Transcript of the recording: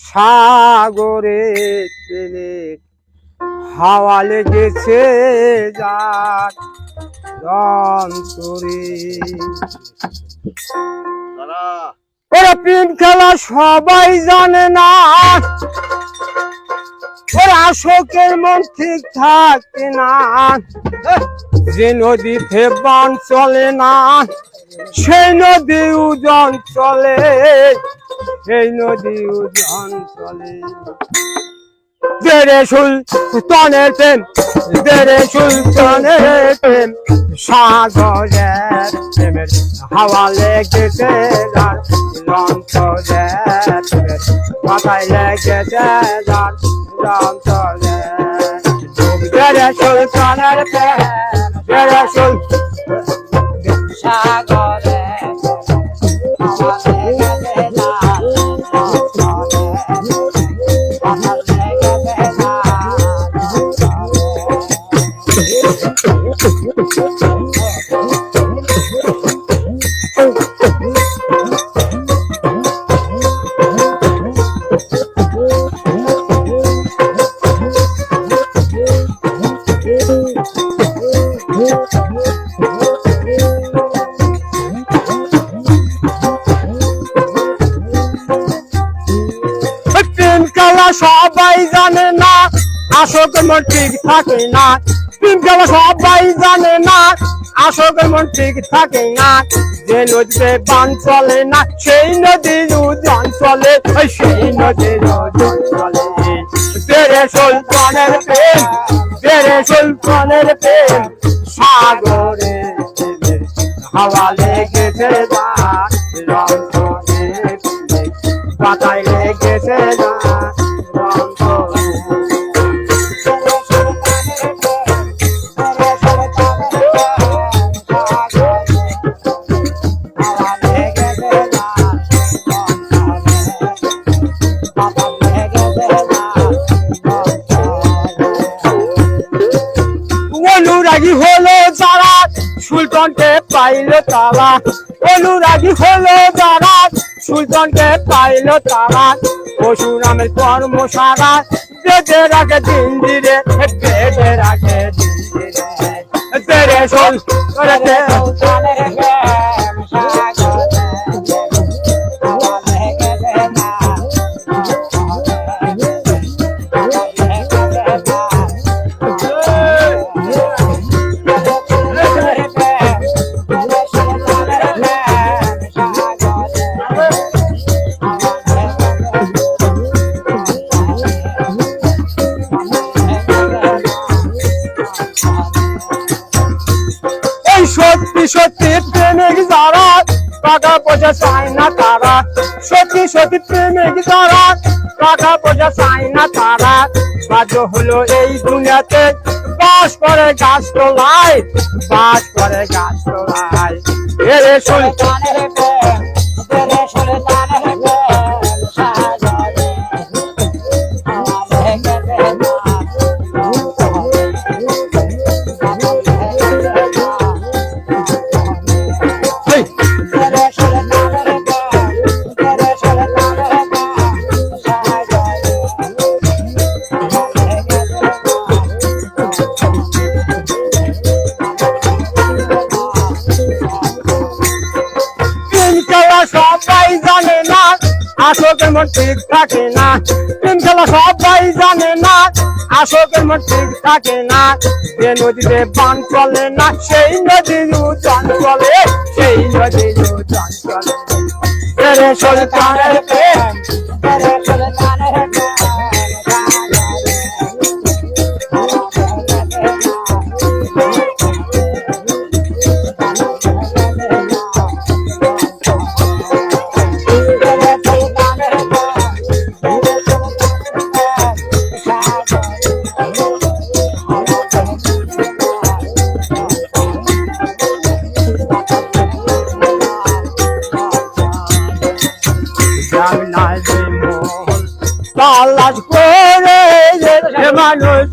সাগরে তেলে হাওয়া লেগেছে যার অন্তরে ওরা প্রেম খেলা সবাই জানে না। ওরা শোকের মন ঠিক থাকে না। যে নদীতে বান চলে না সেই নদী উজন চলে সেই নদী উজন চলে। দেরে সুলতানের প্রেম দেরে সুলতানের প্রেম, সাগরের প্রেমের হাওয়া লেগেছে লঞ্চলের প্রেমের মাথায় লেগেছে যার লঞ্চলের দেরে সুলতানের প্রেম দেরে সুল সাগরে। হাওয়া প্রেম খেলা সবাই জানে না আসল মন ঠিক থাকে না। প্রেম খেলা সবাই জানে না আসল মন ঠিক থাকে না। যে নদীতে বান চলে না, সেই নদীর উজান চলে সেই নদীর উজান চলে। তেরে সুলতানের প্রেম তেরে সুলতানের প্রেম। সাগরে হাওয়া লেগেছে রং পাতায় লেগেছে যার অনুরাগী হলো যারা, সুলতানকে পাইল তারা। অনুরাগী হলো যারা, সুলতানকে পাইল তারা। পশুরামের কর্মসারা বেঁধে রাখে দিন দিরে বেঁধে রাখে দিন দিরে তেরে। সত্যি সত্যি প্রেমিক যারা টাকা পয়সা চায় না তারা। সত্যি সত্যি প্রেমিক যারা টাকা পয়সা চায় না তারা। বাধ্য হলো এই দুনিয়াতে বাস করে গাছ তোলায় বাস করে গাছ তোলায়। এ শুন হেই, আসকের মন ঠিক থাকে না। প্রেম খেলা সবাই জানে না আসকের মন ঠিক থাকে না। যে নদীতে বান চলে না, সেই নদীর উজান চলে, সেই নদীর উজান চলে। যে মোহন তালাশ করে মানুষ